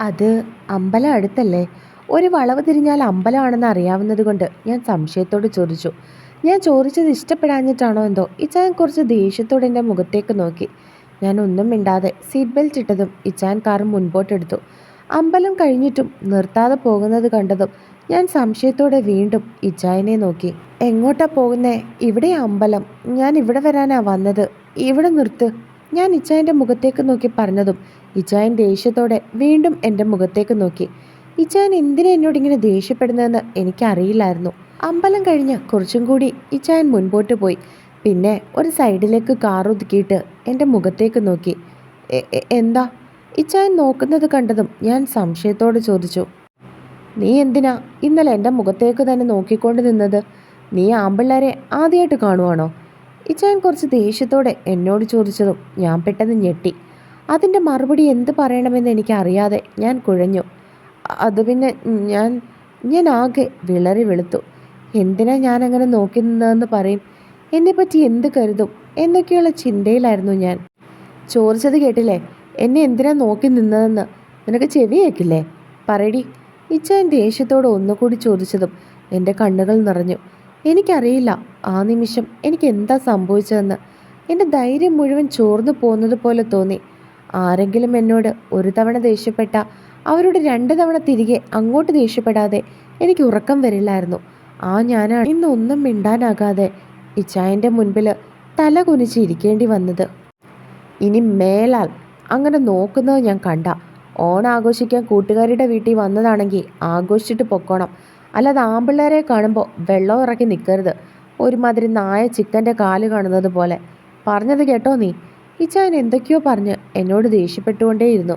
അത് അമ്പലം അടുത്തല്ലേ? ഒരു വളവ് തിരിഞ്ഞാൽ അമ്പലമാണെന്ന് അറിയാവുന്നത് കൊണ്ട് ഞാൻ സംശയത്തോട് ചോദിച്ചു. ഞാൻ ചോദിച്ചത് ഇഷ്ടപ്പെടാഞ്ഞിട്ടാണോ എന്തോ? ഇച്ചാൻ കുറച്ച് ദേഷ്യത്തോടെ എന്റെ മുഖത്തേക്ക് നോക്കി. ഞാൻ ഒന്നും മിണ്ടാതെ സീറ്റ് ബെൽറ്റ് ഇട്ടതും ഇച്ചാൻ കാർ മുൻപോട്ടെടുത്തു അമ്പലം കഴിഞ്ഞിട്ടും നിർത്താതെ പോകുന്നത് കണ്ടതും ഞാൻ സംശയത്തോടെ വീണ്ടും ഇച്ചായനെ നോക്കി. എങ്ങോട്ടാ പോകുന്നേ? ഇവിടെ അമ്പലം. ഞാൻ ഇവിടെ വരാനാ വന്നത്. ഇവിടെ നിർത്ത്. ഞാൻ ഇച്ചായന്റെ മുഖത്തേക്ക് നോക്കി പറഞ്ഞതും ഇച്ചായൻ ദേഷ്യത്തോടെ വീണ്ടും എന്റെ മുഖത്തേക്ക് നോക്കി. ഇച്ചായൻ എന്തിനാ എന്നോട് ഇങ്ങനെ ദേഷ്യപ്പെടുന്നതെന്ന് എനിക്കറിയില്ലായിരുന്നു. അമ്പലം കഴിഞ്ഞ് കുറച്ചും കൂടി ഇച്ചായൻ മുൻപോട്ട് പോയി. പിന്നെ ഒരു സൈഡിലേക്ക് കാർ ഒതുക്കിയിട്ട് എന്റെ മുഖത്തേക്ക് നോക്കി. "എ- എ- എന്താ? ഇച്ചായൻ നോക്കുന്നത് കണ്ടതും ഞാൻ സംശയത്തോട് ചോദിച്ചു. നീ എന്തിനാ ഇന്നലെ എന്റെ മുഖത്തേക്ക് തന്നെ നോക്കിക്കൊണ്ട് നിന്നത്? നീ ആമ്പിള്ളേരെ ആദ്യമായിട്ട് കാണുവാണോ? ഇച്ചായൻ കുറച്ച് ദേഷ്യത്തോടെ എന്നോട് ചോദിച്ചതും ഞാൻ പെട്ടെന്ന് ഞെട്ടി. അതിന്റെ മറുപടി എന്ത് പറയണമെന്ന് എനിക്കറിയാതെ ഞാൻ കുഴഞ്ഞു. അത് പിന്നെ ഞാൻ ഞാൻ ആകെ വിളറി വെളുത്തു. എന്തിനാ ഞാൻ അങ്ങനെ നോക്കി നിന്നതെന്ന് പറയും? എന്നെപ്പറ്റി എന്ത് കരുതും? എന്നൊക്കെയുള്ള ചിന്തയിലായിരുന്നു ഞാൻ. ചോദിച്ചത് കേട്ടില്ലേ? എന്നെ എന്തിനാ നോക്കി നിന്നതെന്ന്? നിനക്ക് ചെവി കേൾക്കില്ലേ? പറയടി. ഇച്ചായൻ ദേഷ്യത്തോടെ ഒന്നുകൂടി ചോദിച്ചതും എന്റെ കണ്ണുകൾ നിറഞ്ഞു. എനിക്കറിയില്ല. ആ നിമിഷം എനിക്ക് എന്താ സംഭവിച്ചതെന്ന്. എന്റെ ധൈര്യം മുഴുവൻ ചോർന്നു പോകുന്നത് പോലെ തോന്നി. ആരെങ്കിലും എന്നോട് ഒരു തവണ ദേഷ്യപ്പെട്ട അവരോട് രണ്ട് തവണ തിരികെ അങ്ങോട്ട് ദേഷ്യപ്പെടാതെ എനിക്ക് ഉറക്കം വരില്ലായിരുന്നു. ആ ഞാനാണ് ഇന്നൊന്നും മിണ്ടാനാകാതെ ഇച്ചായന്റെ മുൻപിൽ തല കുനിച്ചിരിക്കേണ്ടി വന്നത്. ഇനി മേലാൽ അങ്ങനെ നോക്കുന്നത് ഞാൻ കണ്ട. ഓണം ആഘോഷിക്കാൻ കൂട്ടുകാരുടെ വീട്ടിൽ വന്നതാണെങ്കിൽ ആഘോഷിച്ചിട്ട് പൊക്കോണം. അല്ലാതെ ആമ്പിള്ളേരെ കാണുമ്പോൾ വെള്ളം ഇറക്കി നിൽക്കരുത് ഒരുമാതിരി നായ ചിക്കന്റെ കാൽ കാണുന്നത് പോലെ. പറഞ്ഞത് കേട്ടോ നീ? ഇച്ചായൻ എന്തൊക്കെയോ പറഞ്ഞ് എന്നോട് ദേഷ്യപ്പെട്ടുകൊണ്ടേയിരുന്നു.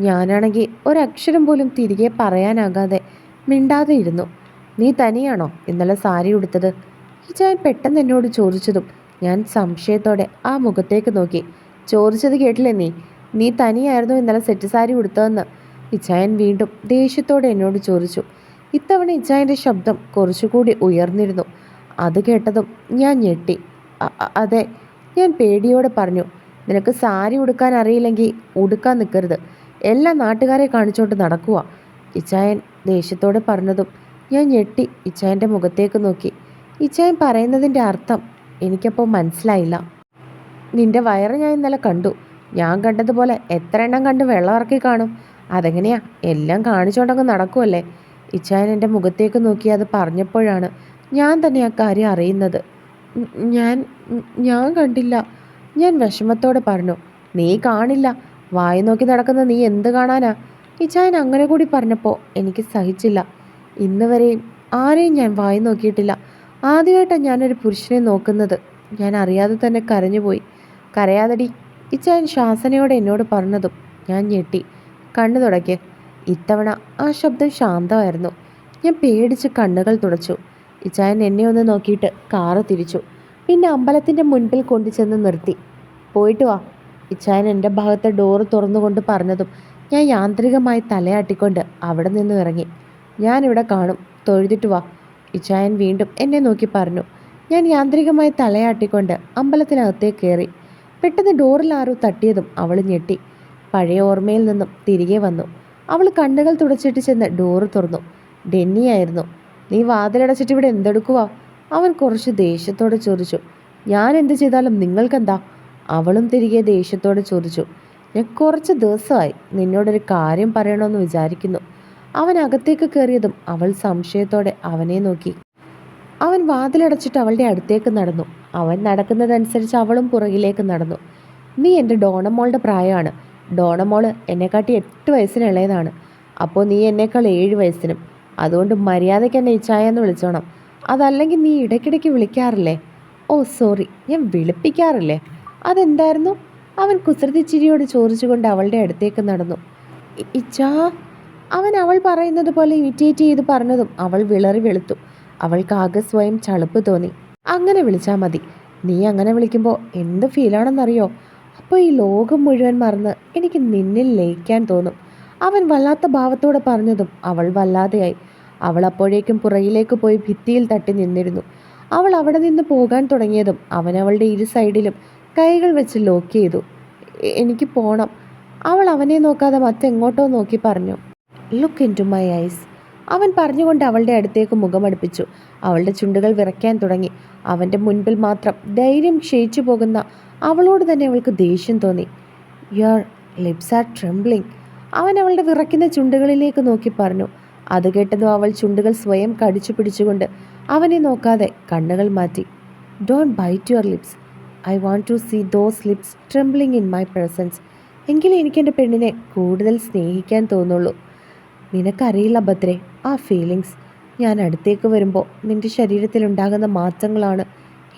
ഞാനാണെങ്കിൽ ഒരക്ഷരം പോലും തിരികെ പറയാനാകാതെ മിണ്ടാതെ ഇരുന്നു. നീ തനിയാണോ ഇന്നലെ സാരി ഉടുത്തത്? ഇച്ചായൻ പെട്ടെന്ന് എന്നോട് ചോദിച്ചതും ഞാൻ സംശയത്തോടെ ആ മുഖത്തേക്ക് നോക്കി. ചോദിച്ചത് കേട്ടില്ലേ നീ? നീ തനിയായിരുന്നു ഇന്നലെ സെറ്റ് സാരി ഉടുത്തതെന്ന്. ഇച്ചായൻ വീണ്ടും ദേഷ്യത്തോടെ എന്നോട് ചോദിച്ചു. ഇത്തവണ ഇച്ചായന്റെ ശബ്ദം കുറച്ചുകൂടി ഉയർന്നിരുന്നു. അത് കേട്ടതും ഞാൻ ഞെട്ടി. "അ- അ- അതെ ഞാൻ പേടിയോടെ പറഞ്ഞു നിനക്ക് സാരി ഉടുക്കാൻ അറിയില്ലെങ്കിൽ ഉടുക്കാൻ നിൽക്കരുത് എല്ലാ നാട്ടുകാരെ കാണിച്ചോണ്ട് നടക്കുക ഇച്ചായൻ ദേഷ്യത്തോടെ പറഞ്ഞതും ഞാൻ ഞെട്ടി ഇച്ചായന്റെ മുഖത്തേക്ക് നോക്കി. ഇച്ചായൻ പറയുന്നതിന്റെ അർത്ഥം എനിക്കപ്പോൾ മനസ്സിലായില്ല. നിന്റെ വയറ് ഞാൻ ഇന്നലെ കണ്ടു. ഞാൻ കണ്ടതുപോലെ എത്ര എണ്ണം കണ്ട് വെള്ളം ഇറക്കി കാണും. അതെങ്ങനെയാ? എല്ലാം കാണിച്ചുകൊണ്ടങ്ങ് നടക്കുമല്ലേ ഇച്ചായൻ എന്റെ മുഖത്തേക്ക് നോക്കി അത് പറഞ്ഞപ്പോഴാണ് ഞാൻ തന്നെ ആ കാര്യം അറിയുന്നത്. ഞാൻ ഞാൻ കണ്ടില്ല. ഞാൻ വിഷമത്തോടെ പറഞ്ഞു നീ കാണില്ല. വായി നോക്കി നടക്കുന്ന നീ എന്ത് കാണാനാ? ഇച്ചായൻ അങ്ങനെ കൂടി പറഞ്ഞപ്പോൾ എനിക്ക് സഹിച്ചില്ല. ഇന്ന് വരെയും ആരെയും ഞാൻ വായി നോക്കിയിട്ടില്ല. ആദ്യമായിട്ടാണ് ഞാനൊരു പുരുഷനെ നോക്കുന്നത്. ഞാൻ അറിയാതെ തന്നെ കരഞ്ഞുപോയി കരയാതടി ഇച്ചായൻ ശാസനയോടെ എന്നോട് പറഞ്ഞതും ഞാൻ ഞെട്ടി. കണ്ണു തുടയ്ക്ക് ഇത്തവണ ആ ശബ്ദം ശാന്തമായിരുന്നു. ഞാൻ പേടിച്ച് കണ്ണുകൾ തുടച്ചു. ഇച്ചായൻ എന്നെ ഒന്ന് നോക്കിയിട്ട് കാറ് തിരിച്ചു. പിന്നെ അമ്പലത്തിന്റെ മുൻപിൽ കൊണ്ടുചെന്ന് നിർത്തി. പോയിട്ട് വാ. ഇച്ചായൻ എന്റെ ഭാഗത്തെ ഡോറ് തുറന്നുകൊണ്ട് പറഞ്ഞതും ഞാൻ യാന്ത്രികമായി തലയാട്ടിക്കൊണ്ട് അവിടെ നിന്ന് ഇറങ്ങി. ഞാനിവിടെ കാണും. തൊഴുതിട്ട് വാ. ഇച്ചായൻ വീണ്ടും എന്നെ നോക്കി പറഞ്ഞു. ഞാൻ യാന്ത്രികമായി തലയാട്ടിക്കൊണ്ട് അമ്പലത്തിനകത്തേ കയറി പെട്ടെന്ന് ഡോറിൽ ആരോ തട്ടിയതും അവൾ ഞെട്ടി. പഴയ ഓർമ്മയിൽ നിന്നും തിരികെ വന്നു. അവൾ കണ്ണുകൾ തുടച്ചിട്ട് ചെന്ന് ഡോറ് തുറന്നു. ഡെന്നിയായിരുന്നു നീ വാതിലടച്ചിട്ട് ഇവിടെ എന്തെടുക്കുവാ? അവൻ കുറച്ച് ദേഷ്യത്തോടെ ചോദിച്ചു. ഞാൻ എന്ത് ചെയ്താലും നിങ്ങൾക്കെന്താ? അവളും തിരികെ ദേഷ്യത്തോടെ ചോദിച്ചു. ഞാൻ കുറച്ച് ദിവസമായി നിന്നോടൊരു കാര്യം പറയണമെന്ന് വിചാരിക്കുന്നു. അവൻ അകത്തേക്ക് കയറിയതും അവൾ സംശയത്തോടെ അവനെ നോക്കി. അവൻ വാതിലടച്ചിട്ട് അവളുടെ അടുത്തേക്ക് നടന്നു. അവൻ നടക്കുന്നതനുസരിച്ച് അവളും പുറകിലേക്ക് നടന്നു. നീ എന്റെ ഡോണമോളുടെ പ്രായമാണ്. ഡോണമോൾ എന്നെക്കാട്ടി എട്ട് വയസ്സിന് ഇളയതാണ്. അപ്പോൾ നീ എന്നേക്കാൾ ഏഴ് വയസ്സിനും. അതുകൊണ്ട് മര്യാദയ്ക്ക് എന്നെ ഇച്ചായ എന്ന് വിളിച്ചോണം. അതല്ലെങ്കിൽ നീ ഇടയ്ക്കിടയ്ക്ക് വിളിക്കാറില്ലേ? Oh sorry. ഞാൻ വിളിപ്പിക്കാറില്ലേ? അതെന്തായിരുന്നു? അവൻ കുസൃതി ചിരിയോട് ചോദിച്ചുകൊണ്ട് അവളുടെ അടുത്തേക്ക് നടന്നു. ഇച്ചാ അവൻ അവൾ പറയുന്നത് പോലെ ഇമിറ്റേറ്റ് ചെയ്ത് പറഞ്ഞതും അവൾ വിളറി വെളുത്തു. അവൾക്ക് ആകെ സ്വയം ചളുപ്പ് തോന്നി. അങ്ങനെ വിളിച്ചാൽ മതി. നീ അങ്ങനെ വിളിക്കുമ്പോൾ എന്ത് ഫീലാണെന്നറിയോ അപ്പോൾ ഈ ലോകം മുഴുവൻ മറന്ന് എനിക്ക് നിന്നിൽ ലയിക്കാൻ തോന്നും. അവൻ വല്ലാത്ത ഭാവത്തോടെ പറഞ്ഞതും അവൾ വല്ലാതെയായി. അവൾ അപ്പോഴേക്കും പുറകിലേക്ക് പോയി ഭിത്തിയിൽ തട്ടി നിന്നിരുന്നു. അവൾ അവിടെ നിന്ന് പോകാൻ തുടങ്ങിയതും അവൻ അവളുടെ ഇരു സൈഡിലും കൈകൾ വെച്ച് ലോക്ക് ചെയ്തു. എനിക്ക് പോണം. അവൾ അവനെ നോക്കാതെ മറ്റെങ്ങോട്ടോ നോക്കി പറഞ്ഞു. Look into my eyes അവൻ പറഞ്ഞുകൊണ്ട് അവളുടെ അടുത്തേക്ക് മുഖമടുപ്പിച്ചു അവളുടെ ചുണ്ടുകൾ വിറയ്ക്കാൻ തുടങ്ങി. അവന്റെ മുൻപിൽ മാത്രം ധൈര്യം ക്ഷയിച്ചു പോകുന്ന അവളോട് തന്നെ അവൾക്ക് ദേഷ്യം തോന്നി. യുവർ ലിപ്സ് ആർ ട്രെംബ്ലിങ് അവൻ അവളുടെ വിറയ്ക്കുന്ന ചുണ്ടുകളിലേക്ക് നോക്കി പറഞ്ഞു. അത് കേട്ടതും അവൾ ചുണ്ടുകൾ സ്വയം കടിച്ചു പിടിച്ചുകൊണ്ട് അവനെ നോക്കാതെ കണ്ണുകൾ മാറ്റി. Don't bite your lips I want to see those lips trembling in my presence എങ്കിലും എനിക്ക് എന്റെ പെണ്ണിനെ കൂടുതൽ സ്നേഹിക്കാൻ തോന്നുള്ളൂ. നിനക്കറിയില്ല ഭദ്രേ ആ ഫീലിങ്സ് ഞാൻ അടുത്തേക്ക് വരുമ്പോൾ നിന്റെ ശരീരത്തിലുണ്ടാകുന്ന മാറ്റങ്ങളാണ്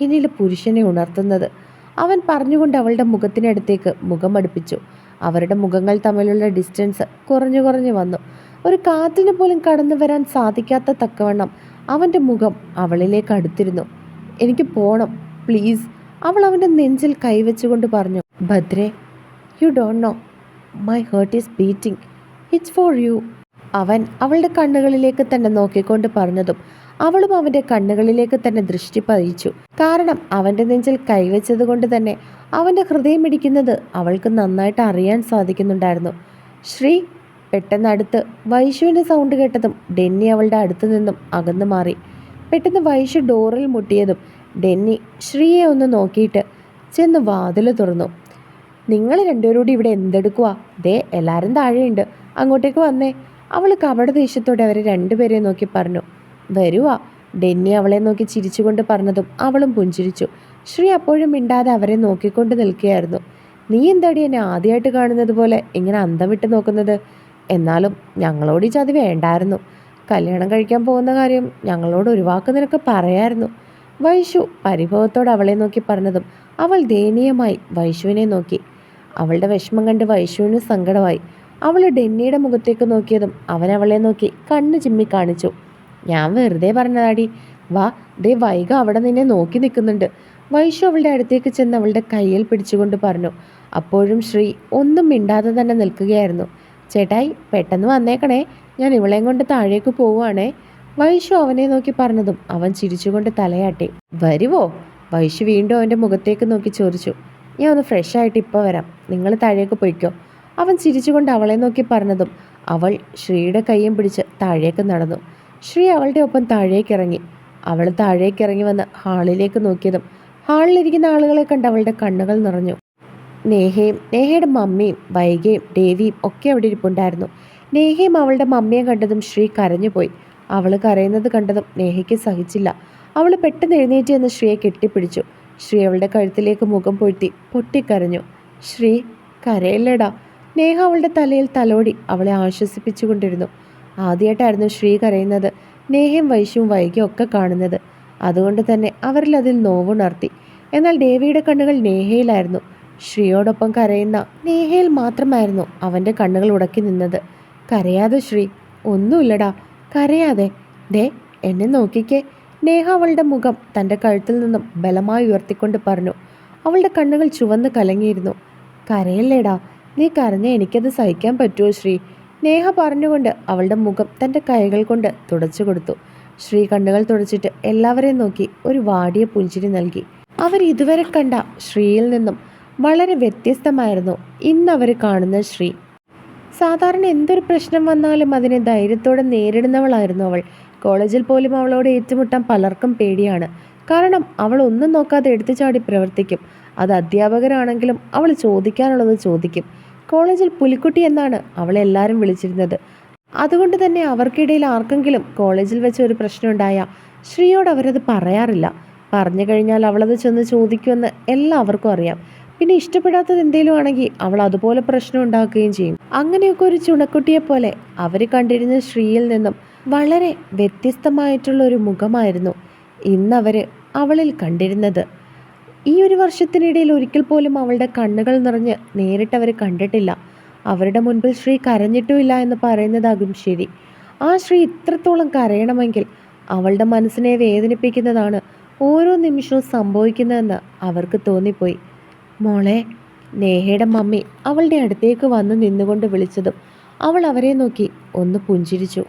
എന്നിൽ പുരുഷനെ ഉണർത്തുന്നത്. അവൻ പറഞ്ഞുകൊണ്ട് അവളുടെ മുഖത്തിനടുത്തേക്ക് മുഖമടുപ്പിച്ചു. അവരുടെ മുഖങ്ങൾ തമ്മിലുള്ള ഡിസ്റ്റൻസ് കുറഞ്ഞു കുറഞ്ഞു വന്നു. ഒരു കാറ്റിന് പോലും കടന്നു വരാൻ സാധിക്കാത്ത തക്കവണ്ണം അവന്റെ മുഖം അവളിലേക്ക് അടുത്തിരുന്നു. എനിക്ക് പോണം പ്ലീസ് അവൾ അവന്റെ നെഞ്ചിൽ കൈവച്ചുകൊണ്ട് പറഞ്ഞു. ഭദ്രേ you don't know my heart is beating it's for you അവൻ അവളുടെ കണ്ണുകളിലേക്ക് തന്നെ നോക്കിക്കൊണ്ട് പറഞ്ഞതും അവളും അവന്റെ കണ്ണുകളിലേക്ക് തന്നെ ദൃഷ്ടി പതിച്ചു. കാരണം അവന്റെ നെഞ്ചിൽ കൈവച്ചത് കൊണ്ട് തന്നെ അവന്റെ ഹൃദയം ഇടിക്കുന്നത് അവൾക്ക് നന്നായിട്ട് അറിയാൻ സാധിക്കുന്നുണ്ടായിരുന്നു. ശ്രീ പെട്ടെന്ന് അടുത്ത് വൈശുവിന്റെ സൗണ്ട് കേട്ടതും ഡെന്നി അവളുടെ അടുത്തു നിന്നും അകന്നു മാറി. പെട്ടെന്ന് വൈഷു ഡോറിൽ മുട്ടിയതും ഡെന്നി ശ്രീയെ ഒന്ന് നോക്കിയിട്ട് ചെന്ന് വാതിൽ തുറന്നു. നിങ്ങൾ രണ്ടുപേരോട് ഇവിടെ എന്തെടുക്കുക ദേ എല്ലാവരും താഴെയുണ്ട്. അങ്ങോട്ടേക്ക് വന്നേ. അവൾ കപട ദേഷ്യത്തോടെ അവരെ രണ്ടുപേരെ നോക്കി പറഞ്ഞു. വരുവാ. ഡെന്നി അവളെ നോക്കി ചിരിച്ചുകൊണ്ട് പറഞ്ഞതും അവളും പുഞ്ചിരിച്ചു. ശ്രീ അപ്പോഴും മിണ്ടാതെ അവരെ നോക്കിക്കൊണ്ട് നിൽക്കുകയായിരുന്നു. നീ എന്താടി എന്നെ ആദ്യമായിട്ട് കാണുന്നത് പോലെ ഇങ്ങനെ അന്തം വിട്ട് നോക്കുന്നത്? എന്നാലും ഞങ്ങളോട് ഈ ചതി വേണ്ടായിരുന്നു. കല്യാണം കഴിക്കാൻ പോകുന്ന കാര്യം ഞങ്ങളോട് ഒരു വാക്ക് നിനക്ക് പറയായിരുന്നു. വൈശു പരിഭവത്തോട് അവളെ നോക്കി പറഞ്ഞതും അവൾ ദയനീയമായി വൈശുവിനെ നോക്കി. അവളുടെ വിഷമം കണ്ട് വൈശുവിന് സങ്കടമായി. അവൾ ഡെന്നിയുടെ മുഖത്തേക്ക് നോക്കിയതും അവൻ അവളെ നോക്കി കണ്ണ് ചിമ്മി കാണിച്ചു. ഞാൻ വെറുതെ പറഞ്ഞതാടി. വാ ദേ വൈക അവിടെ നിന്നെ നോക്കി നിൽക്കുന്നുണ്ട്. വൈശു അവളുടെ അടുത്തേക്ക് ചെന്ന് അവളുടെ കയ്യിൽ പിടിച്ചുകൊണ്ട് പറഞ്ഞു. അപ്പോഴും ശ്രീ ഒന്നും മിണ്ടാതെ തന്നെ നിൽക്കുകയായിരുന്നു. ചേട്ടായി പെട്ടെന്ന് വന്നേക്കണേ. ഞാൻ ഇവളെയും കൊണ്ട് താഴേക്ക് പോവുകയാണേ. വൈശു അവനെ നോക്കി പറഞ്ഞതും അവൻ ചിരിച്ചുകൊണ്ട് തലയാട്ടി. വരുവോ? വൈശു വീണ്ടും അവന്റെ മുഖത്തേക്ക് നോക്കി ചോദിച്ചു. ഞാൻ ഒന്ന് ഫ്രഷ് ആയിട്ട് ഇപ്പോൾ വരാം. നിങ്ങൾ താഴേക്ക് പോയിക്കോ. അവൻ ചിരിച്ചുകൊണ്ട് അവളെ നോക്കി പറഞ്ഞതും അവൾ ശ്രീയുടെ കൈയും പിടിച്ച് താഴേക്ക് നടന്നു. ശ്രീ അവളുടെ ഒപ്പം താഴേക്കിറങ്ങി. അവൾ താഴേക്കിറങ്ങി വന്ന് ഹാളിലേക്ക് നോക്കിയതും ഹാളിലിരിക്കുന്ന ആളുകളെ കണ്ട് അവളുടെ കണ്ണുകൾ നിറഞ്ഞു. നേഹയും നേഹയുടെ മമ്മിയും വൈകയും ദേവിയും ഒക്കെ അവിടെ ഇരിപ്പുണ്ടായിരുന്നു. നേഹയും അവളുടെ മമ്മിയെ കണ്ടതും ശ്രീ കരഞ്ഞുപോയി. അവൾ കരയുന്നത് കണ്ടതും നേഹയ്ക്ക് സഹിച്ചില്ല. അവൾ പെട്ടെന്ന് എഴുന്നേറ്റ് എന്ന് ശ്രീയെ കെട്ടിപ്പിടിച്ചു. ശ്രീ അവളുടെ കഴുത്തിലേക്ക് മുഖം പൊഴ്ത്തി പൊട്ടിക്കരഞ്ഞു. ശ്രീ കരയല്ലേടാ? നേഹ അവളുടെ തലയിൽ തലോടി അവളെ ആശ്വസിപ്പിച്ചുകൊണ്ടിരുന്നു. ആദ്യമായിട്ടായിരുന്നു ശ്രീ കരയുന്നത്. നേഹയും വൈശ്യവും വൈകിയും ഒക്കെ കാണുന്നത്. അതുകൊണ്ട് തന്നെ അവരിൽ അതിൽ നോവുണർത്തി. എന്നാൽ ദേവിയുടെ കണ്ണുകൾ നേഹയിലായിരുന്നു ശ്രീയോടൊപ്പം കരയുന്ന നേഹയിൽ മാത്രമായിരുന്നു അവന്റെ കണ്ണുകൾ ഉടക്കി നിന്നത്. കരയാതെ ശ്രീ ഒന്നുമില്ലടാ കരയാതെ. ദേ എന്നെ നോക്കിക്കേ. നേഹ അവളുടെ മുഖം തന്റെ കഴുത്തിൽ നിന്നും ബലമായി ഉയർത്തിക്കൊണ്ട് പറഞ്ഞു. അവളുടെ കണ്ണുകൾ ചുവന്ന് കലങ്ങിയിരുന്നു. കരയല്ലേടാ നീ കരഞ്ഞ എനിക്കത് സഹിക്കാൻ പറ്റുമോ ശ്രീ? നേഹ പറഞ്ഞുകൊണ്ട് അവളുടെ മുഖം തന്റെ കൈകൾ കൊണ്ട് തുടച്ചു കൊടുത്തു. ശ്രീ കണ്ണുകൾ തുടച്ചിട്ട് എല്ലാവരെയും നോക്കി ഒരു വാടിയ പുഞ്ചിരി നൽകി. അവർ ഇതുവരെ കണ്ട ശ്രീയിൽ നിന്നും വളരെ വ്യത്യസ്തമായിരുന്നു ഇന്ന് അവർ കാണുന്ന ശ്രീ. സാധാരണ എന്തൊരു പ്രശ്നം വന്നാലും അതിനെ ധൈര്യത്തോടെ നേരിടുന്നവളായിരുന്നു അവൾ. കോളേജിൽ പോലും അവളോട് ഏറ്റുമുട്ടാൻ പലർക്കും പേടിയാണ്. കാരണം അവൾ ഒന്നും നോക്കാതെ എടുത്തു ചാടി പ്രവർത്തിക്കും. അത് അധ്യാപകരാണെങ്കിലും അവൾ ചോദിക്കാനുള്ളത് ചോദിക്കും. കോളേജിൽ പുലിക്കുട്ടി എന്നാണ് അവളെ എല്ലാവരും വിളിച്ചിരുന്നത്. അതുകൊണ്ട് തന്നെ അവർക്കിടയിൽ ആർക്കെങ്കിലും കോളേജിൽ വെച്ച് ഒരു പ്രശ്നം ഉണ്ടായ ശ്രീയോട് അവരത് പറയാറില്ല. പറഞ്ഞു കഴിഞ്ഞാൽ അവളത് ചെന്ന് ചോദിക്കുമെന്ന് എല്ലാവർക്കും അറിയാം. പിന്നെ ഇഷ്ടപ്പെടാത്തത് എന്തെങ്കിലും ആണെങ്കിൽ അവൾ അതുപോലെ പ്രശ്നം ഉണ്ടാക്കുകയും ചെയ്യും. അങ്ങനെയൊക്കെ ഒരു ചുണക്കുട്ടിയെ പോലെ അവർ കണ്ടിരുന്ന ശ്രീയിൽ നിന്നും വളരെ വ്യത്യസ്തമായിട്ടുള്ള ഒരു മുഖമായിരുന്നു ഇന്നവർ അവളിൽ കണ്ടിരുന്നത്. ഈ ഒരു വർഷത്തിനിടയിൽ ഒരിക്കൽ പോലും അവളുടെ കണ്ണുകൾ നിറഞ്ഞ് നേരിട്ട് അവർ കണ്ടിട്ടില്ല. അവരുടെ മുൻപിൽ ശ്രീ കരഞ്ഞിട്ടുമില്ല എന്ന് പറയുന്നതാകും ശരി. ആ ശ്രീ ഇത്രത്തോളം കരയണമെങ്കിൽ അവളുടെ മനസ്സിനെ വേദനിപ്പിക്കുന്നതാണ് ഓരോ നിമിഷവും സംഭവിക്കുന്നതെന്ന് അവർക്ക് തോന്നിപ്പോയി. മോളെ നേഹയുടെ മമ്മി അവളുടെ അടുത്തേക്ക് വന്ന് നിന്നുകൊണ്ട് വിളിച്ചതും അവൾ അവരെ നോക്കി ഒന്ന് പുഞ്ചിരിച്ചു.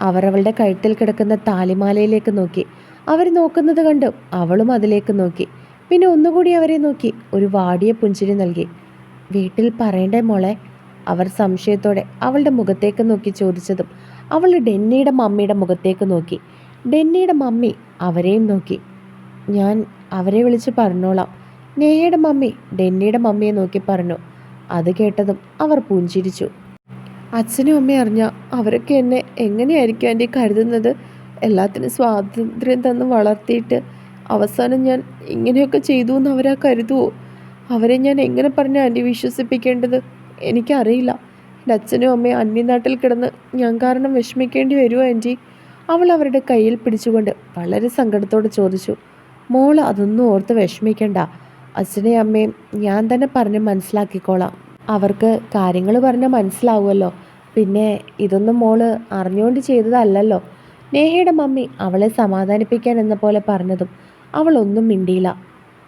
അവർ അവളുടെ കഴുത്തിൽ കിടക്കുന്ന താലിമാലയിലേക്ക് നോക്കി. അവർ നോക്കുന്നത് കണ്ട് അവളും അതിലേക്ക് നോക്കി. പിന്നെ ഒന്നുകൂടി അവരെ നോക്കി. ഒരു വാടിയ പുഞ്ചിരി നൽകി. വീട്ടിൽ പറയണ്ടേ മോളെ? അവർ സംശയത്തോടെ അവളുടെ മുഖത്തേക്ക് നോക്കി ചോദിച്ചതും അവൾ ഡെന്നിയുടെ മമ്മിയുടെ മുഖത്തേക്ക് നോക്കി. ഡെന്നിയുടെ മമ്മി അവരെയും നോക്കി. ഞാൻ അവരെ വിളിച്ച് പറഞ്ഞോളാം. നേഹയുടെ മമ്മി? ഡെന്നിയുടെ മമ്മിയെ നോക്കി പറഞ്ഞു. അത് കേട്ടതും അവർ പുഞ്ചിരിച്ചു. അച്ഛനും അമ്മയും അറിഞ്ഞ അവരൊക്കെ എന്നെ എങ്ങനെയായിരിക്കും എന്റെ കരുതുന്നത്? എല്ലാത്തിനും സ്വാതന്ത്ര്യം തന്ന് വളർത്തിയിട്ട് അവസാനം ഞാൻ ഇങ്ങനെയൊക്കെ ചെയ്തു എന്ന് അവരാ കരുതുവോ? അവരെ ഞാൻ എങ്ങനെ പറഞ്ഞു ആന്റി വിശ്വസിപ്പിക്കേണ്ടത് എനിക്കറിയില്ല. എന്റെ അച്ഛനും അമ്മയും അന്യനാട്ടിൽ കിടന്ന് ഞാൻ കാരണം വിഷമിക്കേണ്ടി വരുമോ ആന്റി? അവൾ അവരുടെ കയ്യിൽ പിടിച്ചുകൊണ്ട് വളരെ സങ്കടത്തോടെ ചോദിച്ചു. മോൾ അതൊന്നും ഓർത്ത് വിഷമിക്കണ്ട. അച്ഛനെയും അമ്മയും ഞാൻ തന്നെ പറഞ്ഞ് മനസ്സിലാക്കിക്കോളാം. അവർക്ക് കാര്യങ്ങൾ പറഞ്ഞാൽ മനസ്സിലാവുമല്ലോ. പിന്നെ ഇതൊന്നും മോൾ അറിഞ്ഞുകൊണ്ട് ചെയ്തതല്ലല്ലോ. നേഹയുടെ മമ്മി അവളെ സമാധാനിപ്പിക്കാൻ എന്ന പോലെ പറഞ്ഞതും അവൾ ഒന്നും മിണ്ടിയില്ല.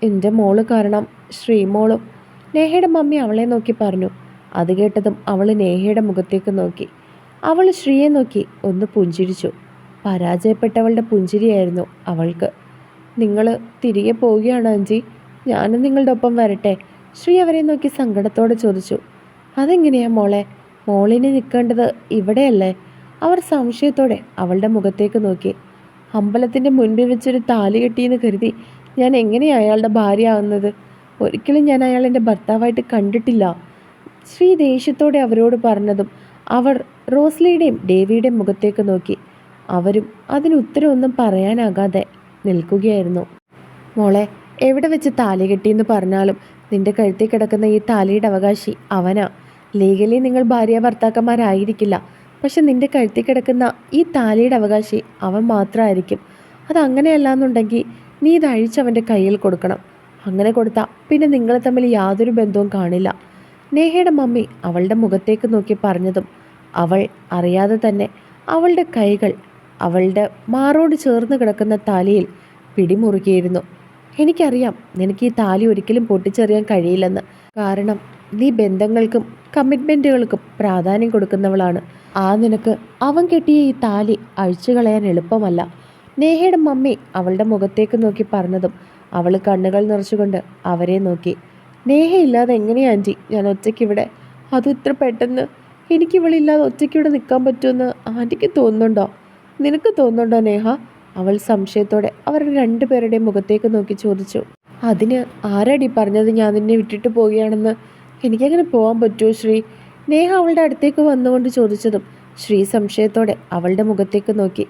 എന്റെ മോൾ കാരണം ശ്രീമോളും നേഹയുടെ മമ്മി അവളെ നോക്കി പറഞ്ഞു. അത് കേട്ടതും അവൾ നേഹയുടെ മുഖത്തേക്ക് നോക്കി. അവൾ ശ്രീയെ നോക്കി ഒന്ന് പുഞ്ചിരിച്ചു. പരാജയപ്പെട്ടവളുടെ പുഞ്ചിരിയായിരുന്നു അവൾക്ക്. നിങ്ങൾ തിരികെ പോവുകയാണോ അഞ്ചി? ഞാനും നിങ്ങളുടെ ഒപ്പം വരട്ടെ. ശ്രീ അവരെ നോക്കി സങ്കടത്തോടെ ചോദിച്ചു. അതെങ്ങനെയാ മോളെ? മോളിന് നിൽക്കേണ്ടത് ഇവിടെയല്ലേ? അവർ സംശയത്തോടെ അവളുടെ മുഖത്തേക്ക് നോക്കി. അമ്പലത്തിന്റെ മുൻപിൽ വെച്ചൊരു താലി കെട്ടിയെന്ന് കരുതി ഞാൻ എങ്ങനെയാണ് അയാളുടെ ഭാര്യ ആവുന്നത് ഒരിക്കലും ഞാൻ അയാൾ എന്റെ ഭർത്താവായിട്ട് കണ്ടിട്ടില്ല. ശ്രീ ദേഷ്യത്തോടെ അവരോട് പറഞ്ഞതും അവർ റോസ്ലിയുടെയും ഡേവിയുടെയും മുഖത്തേക്ക് നോക്കി. അവരും അതിന് ഉത്തരവൊന്നും പറയാനാകാതെ നിൽക്കുകയായിരുന്നു. മോളെ എവിടെ വെച്ച് താലി കെട്ടിയെന്ന് പറഞ്ഞാലും നിന്റെ കഴുത്തിൽ കിടക്കുന്ന ഈ താലിയുടെ അവകാശി അവനാ. ലീഗലി നിങ്ങൾ ഭാര്യ ഭർത്താക്കന്മാരായിരിക്കില്ല. പക്ഷെ നിന്റെ കഴുത്തിൽ കിടക്കുന്ന ഈ താലിയുടെ അവകാശി അവൻ മാത്രമായിരിക്കും. അതങ്ങനെയല്ല എന്നുണ്ടെങ്കിൽ നീ ഇത് അഴിച്ചവന്റെ കയ്യിൽ കൊടുക്കണം. അങ്ങനെ കൊടുത്താൽ പിന്നെ നിങ്ങൾ തമ്മിൽ യാതൊരു ബന്ധവും കാണില്ല. നേഹയുടെ മമ്മി അവളുടെ മുഖത്തേക്ക് നോക്കി പറഞ്ഞതും അവൾ അറിയാതെ തന്നെ അവളുടെ കൈകൾ അവളുടെ മാറോട് ചേർന്ന് കിടക്കുന്ന താലിയിൽ പിടിമുറുകിയിരുന്നു. എനിക്കറിയാം നിനക്ക് ഈ താലി ഒരിക്കലും പൊട്ടിച്ചെറിയാൻ കഴിയില്ലെന്ന്. കാരണം നീ ബന്ധങ്ങൾക്കും കമ്മിറ്റ്മെന്റുകൾക്കും പ്രാധാന്യം കൊടുക്കുന്നവളാണ്. ആ നിനക്ക് അവൻ കെട്ടിയ ഈ താലി അഴിച്ചു കളയാൻ എളുപ്പമല്ല. നേഹയുടെ മമ്മി അവളുടെ മുഖത്തേക്ക് നോക്കി പറഞ്ഞതും അവൾ കണ്ണുകൾ നിറച്ചുകൊണ്ട് അവരെ നോക്കി. നേഹയില്ലാതെ എങ്ങനെയാ ആന്റി? ഞാൻ ഒറ്റയ്ക്കിവിടെ. അതും ഇത്ര പെട്ടെന്ന് എനിക്ക് എനിക്കിവളില്ലാതെ ഒറ്റയ്ക്കിവിടെ നിൽക്കാൻ പറ്റുമെന്ന് ആന്റിക്ക് തോന്നുന്നുണ്ടോ? നിനക്ക് തോന്നുന്നുണ്ടോ നേഹ? അവൾ സംശയത്തോടെ അവർ രണ്ടുപേരുടെയും മുഖത്തേക്ക് നോക്കി ചോദിച്ചു. അതിന് ആരാടി പറഞ്ഞത് ഞാൻ നിന്നെ വിട്ടിട്ട് പോവുകയാണെന്ന്? എനിക്കങ്ങനെ പോകാൻ പറ്റുമോ ശ്രീ? നേഹ അവളുടെ അടുത്തേക്ക് വന്നുകൊണ്ട് ചോദിച്ചതും ശ്രീ സംശയത്തോടെ അവളുടെ മുഖത്തേക്ക് നോക്കി.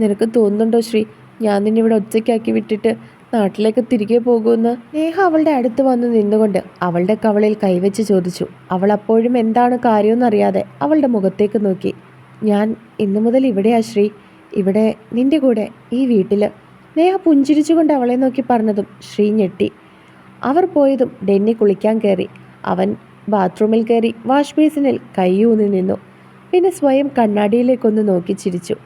നിനക്ക് തോന്നുന്നുണ്ടോ ശ്രീ? ഞാൻ നിന്നെ ഇവിടെ ഒച്ചയ്ക്കാക്കി വിട്ടിട്ട് നാട്ടിലേക്ക് തിരികെ പോകുമെന്ന്. നേഹ അവളുടെ അടുത്ത് വന്ന് നിന്നുകൊണ്ട് അവളുടെ കവളിൽ കൈവച്ച് ചോദിച്ചു. അവൾ അപ്പോഴും എന്താണ് കാര്യമെന്നറിയാതെ അവളുടെ മുഖത്തേക്ക് നോക്കി. ഞാൻ ഇന്നു മുതൽ ഇവിടെയാ ശ്രീ. ഇവിടെ നിന്റെ കൂടെ ഈ വീട്ടിൽ നേഹ പുഞ്ചിരിച്ചുകൊണ്ട് അവളെ നോക്കി പറഞ്ഞതും ശ്രീ ഞെട്ടി. അവർ പോയതും ഡെന്നി കുളിക്കാൻ കയറി. അവൻ ബാത്റൂമിൽ കയറി വാഷ് ബേസിനിൽ കൈയൂന്നി നിന്നു. പിന്നെ സ്വയം കണ്ണാടിയിലേക്കൊന്ന് നോക്കി ചിരിച്ചു.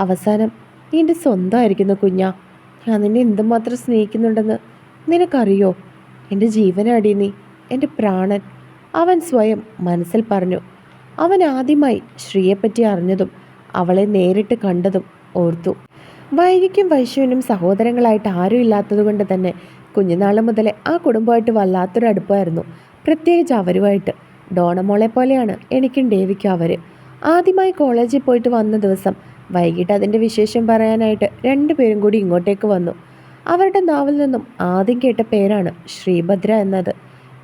അവസാനം നീ എന്റെ സ്വന്തമായിരിക്കുന്നു കുഞ്ഞാ. ഞാൻ നിന്നെ എന്തുമാത്രം സ്നേഹിക്കുന്നുണ്ടെന്ന് നിനക്കറിയോ? എന്റെ ജീവനാടി നീ എന്റെ പ്രാണൻ. അവൻ സ്വയം മനസ്സിൽ പറഞ്ഞു. അവൻ ആദ്യമായി ശ്രീയെപ്പറ്റി അറിഞ്ഞതും അവളെ നേരിട്ട് കണ്ടതും ഓർത്തു. വൈകിക്കും വൈശുവിനും സഹോദരങ്ങളായിട്ട് ആരും ഇല്ലാത്തതുകൊണ്ട് തന്നെ കുഞ്ഞുനാൾ മുതലേ ആ കുടുംബമായിട്ട് വല്ലാത്തൊരു അടുപ്പമായിരുന്നു പ്രത്യേകിച്ച് അവരുമായിട്ട്. ഡോണമോളെ പോലെയാണ് എനിക്കും ഡേവിക്കും അവർ ആദ്യമായി കോളേജിൽ പോയിട്ട് വന്ന ദിവസം വൈകിട്ട് അതിന്റെ വിശേഷം പറയാനായിട്ട് രണ്ടുപേരും കൂടി ഇങ്ങോട്ടേക്ക് വന്നു. അവരുടെ നാവിൽ നിന്നും ആദ്യം കേട്ട പേരാണ് ശ്രീഭദ്ര എന്നത്.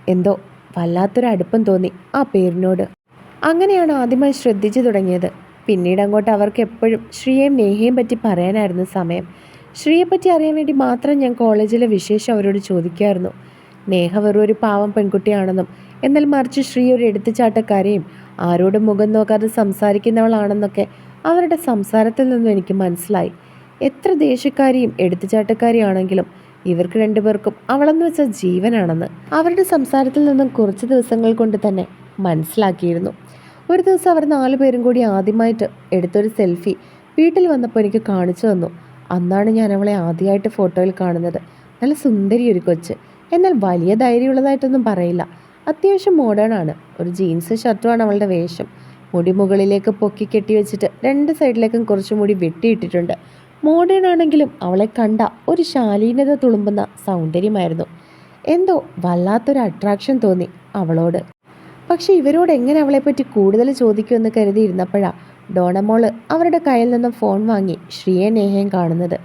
എന്തോ വല്ലാത്തൊരു അടുപ്പം തോന്നി ആ പേരിനോട്. അങ്ങനെയാണ് ആദ്യമായി ശ്രദ്ധിച്ചു തുടങ്ങിയത്. പിന്നീട് അങ്ങോട്ട് അവർക്ക് എപ്പോഴും ശ്രീയെയും നേഹയും പറ്റി പറയാനായിരുന്നു സമയം. ശ്രീയെ പറ്റി അറിയാൻ വേണ്ടി മാത്രം ഞാൻ കോളേജിലെ വിശേഷം അവരോട് ചോദിക്കുമായിരുന്നു നേഹ വെറും ഒരു പാവം പെൺകുട്ടിയാണെന്നും എന്നാൽ മറിച്ച് ശ്രീ ഒരു എടുത്തുചാട്ടക്കാരെയും ആരോടും മുഖം നോക്കാതെ സംസാരിക്കുന്നവളാണെന്നൊക്കെ അവരുടെ സംസാരത്തിൽ നിന്നും എനിക്ക് മനസ്സിലായി. എത്ര ദേഷ്യക്കാരിയും എടുത്തുചാട്ടക്കാരിയാണെങ്കിലും ഇവർക്ക് രണ്ടുപേർക്കും അവളെന്ന് വെച്ച ജീവനാണെന്ന് അവരുടെ സംസാരത്തിൽ നിന്നും കുറച്ച് ദിവസങ്ങൾ കൊണ്ട് തന്നെ മനസ്സിലാക്കിയിരുന്നു. ഒരു ദിവസം അവർ നാലു പേരും കൂടി ആദ്യമായിട്ട് എടുത്തൊരു സെൽഫി വീട്ടിൽ വന്നപ്പോൾ എനിക്ക് കാണിച്ചു തന്നു. അന്നാണ് ഞാൻ അവളെ ആദ്യമായിട്ട് ഫോട്ടോയിൽ കാണുന്നത്. നല്ല സുന്ദരി ഒരു കൊച്ച്. എന്നാൽ വലിയ ധൈര്യമുള്ളതായിട്ടൊന്നും പറയില്ല. അത്യാവശ്യം മോഡേൺ ആണ്. ഒരു ജീൻസ് ഷർട്ടുമാണ് അവളുടെ വേഷം. മുടി മുകളിലേക്ക് പൊക്കി കെട്ടി വെച്ചിട്ട് രണ്ട് സൈഡിലേക്കും കുറച്ച് മുടി വെട്ടിയിട്ടിട്ടുണ്ട്. മോഡേൺ ആണെങ്കിലും അവളെ കണ്ട ഒരു ശാലീനത തുളുമ്പുന്ന സൗന്ദര്യമായിരുന്നു. എന്തോ വല്ലാത്തൊരു അട്രാക്ഷൻ തോന്നി അവളോട്. പക്ഷേ ഇവരോട് എങ്ങനെ അവളെപ്പറ്റി കൂടുതൽ ചോദിക്കുമെന്ന് കരുതിയിരുന്നപ്പോഴാ ഡോണമോൾ അവരുടെ കയ്യിൽ നിന്നും ഫോൺ വാങ്ങി ശ്രീയെ നേഹയും കാണുന്നത്.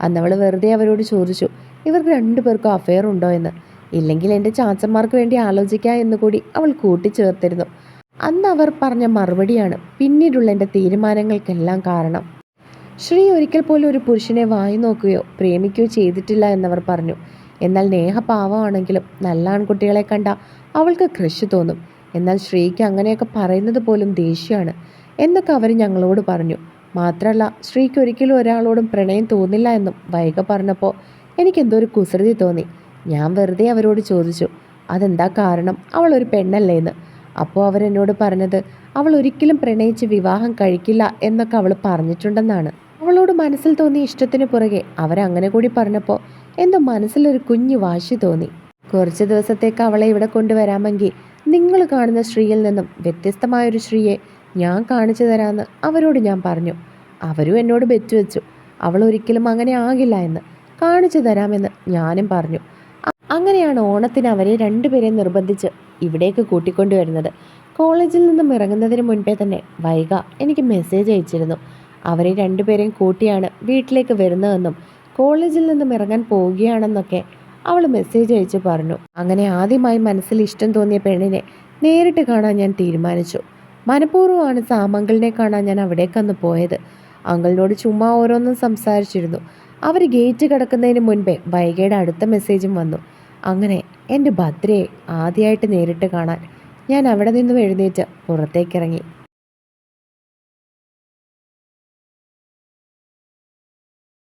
അന്നവൾ വെറുതെ അവരോട് ചോദിച്ചു ഇവർക്ക് രണ്ടുപേർക്കും അഫെയർ ഉണ്ടോ എന്ന്. ഇല്ലെങ്കിൽ എന്റെ ചാച്ചന്മാർക്ക് വേണ്ടി ആലോചിക്കാം എന്ന് കൂടി അവൾ കൂട്ടിച്ചേർത്തിരുന്നു. അന്ന് അവർ പറഞ്ഞ മറുപടിയാണ് പിന്നീടുള്ള എന്റെ തീരുമാനങ്ങൾക്കെല്ലാം കാരണം. ശ്രീ ഒരിക്കൽ പോലും ഒരു പുരുഷനെ വായി നോക്കുകയോ പ്രേമിക്കുകയോ ചെയ്തിട്ടില്ല എന്നവർ പറഞ്ഞു. എന്നാൽ നേഹ പാവമാണെങ്കിലും നല്ല ആൺകുട്ടികളെ കണ്ട അവൾക്ക് ക്രഷ് തോന്നും. എന്നാൽ ശ്രീക്ക് അങ്ങനെയൊക്കെ പറയുന്നത് പോലും ദേഷ്യമാണ് എന്നൊക്കെ അവർ ഞങ്ങളോട് പറഞ്ഞു. മാത്രമല്ല ശ്രീക്ക് ഒരിക്കലും ഒരാളോടും പ്രണയം തോന്നില്ല എന്നും വൈക പറഞ്ഞപ്പോൾ എനിക്കെന്തോ ഒരു കുസൃതി തോന്നി. ഞാൻ വെറുതെ അവരോട് ചോദിച്ചു അതെന്താ കാരണം? അവൾ ഒരു പെണ്ണല്ലേ എന്ന് അപ്പോൾ അവരെന്നോട് പറഞ്ഞത് അവൾ ഒരിക്കലും പ്രണയിച്ച് വിവാഹം കഴിക്കില്ല എന്നൊക്കെ അവൾ പറഞ്ഞിട്ടുണ്ടെന്നാണ്. അവളോട് മനസ്സിൽ തോന്നിയ ഇഷ്ടത്തിന് പുറകെ അവരങ്ങനെ കൂടി പറഞ്ഞപ്പോൾ എന്തോ മനസ്സിലൊരു കുഞ്ഞു വാശി തോന്നി. കുറച്ച് ദിവസത്തേക്ക് അവളെ ഇവിടെ കൊണ്ടുവരാമെങ്കിൽ നിങ്ങൾ കാണുന്ന സ്ത്രീയിൽ നിന്നും വ്യത്യസ്തമായൊരു സ്ത്രീയെ ഞാൻ കാണിച്ചു തരാമെന്ന് അവരോട് ഞാൻ പറഞ്ഞു. അവരും എന്നോട് ബെറ്റ് വെച്ചു. അവൾ ഒരിക്കലും അങ്ങനെ ആകില്ല എന്ന്. കാണിച്ചു തരാമെന്ന് ഞാനും പറഞ്ഞു. അങ്ങനെയാണ് ഓണത്തിന് അവരെ രണ്ടുപേരെയും നിർബന്ധിച്ച് ഇവിടേക്ക് കൂട്ടിക്കൊണ്ടുവരുന്നത്. കോളേജിൽ നിന്നും ഇറങ്ങുന്നതിന് മുൻപേ തന്നെ വൈക എനിക്ക് മെസ്സേജ് അയച്ചിരുന്നു. അവരെ രണ്ടുപേരെയും കൂട്ടിയാണ് വീട്ടിലേക്ക് വരുന്നതെന്നും കോളേജിൽ നിന്നും ഇറങ്ങാൻ പോവുകയാണെന്നൊക്കെ അവൾ മെസ്സേജ് അയച്ച് പറഞ്ഞു. അങ്ങനെ ആദ്യമായി മനസ്സിൽ ഇഷ്ടം തോന്നിയ പെണ്ണിനെ നേരിട്ട് കാണാൻ ഞാൻ തീരുമാനിച്ചു. മനഃപൂർവമാണ് സാമങ്കിളിനെ കാണാൻ ഞാൻ അവിടേക്കന്ന് പോയത്. അങ്കിളിനോട് ചുമ്മാ ഓരോന്നും സംസാരിച്ചിരുന്നു. അവർ ഗേറ്റ് കിടക്കുന്നതിന് മുൻപേ വൈകയുടെ അടുത്ത മെസ്സേജും വന്നു. അങ്ങനെ എന്റെ ഭദ്രയെ ആദ്യമായിട്ട് നേരിട്ട് കാണാൻ ഞാൻ അവിടെ നിന്നും എഴുന്നേറ്റ് പുറത്തേക്കിറങ്ങി.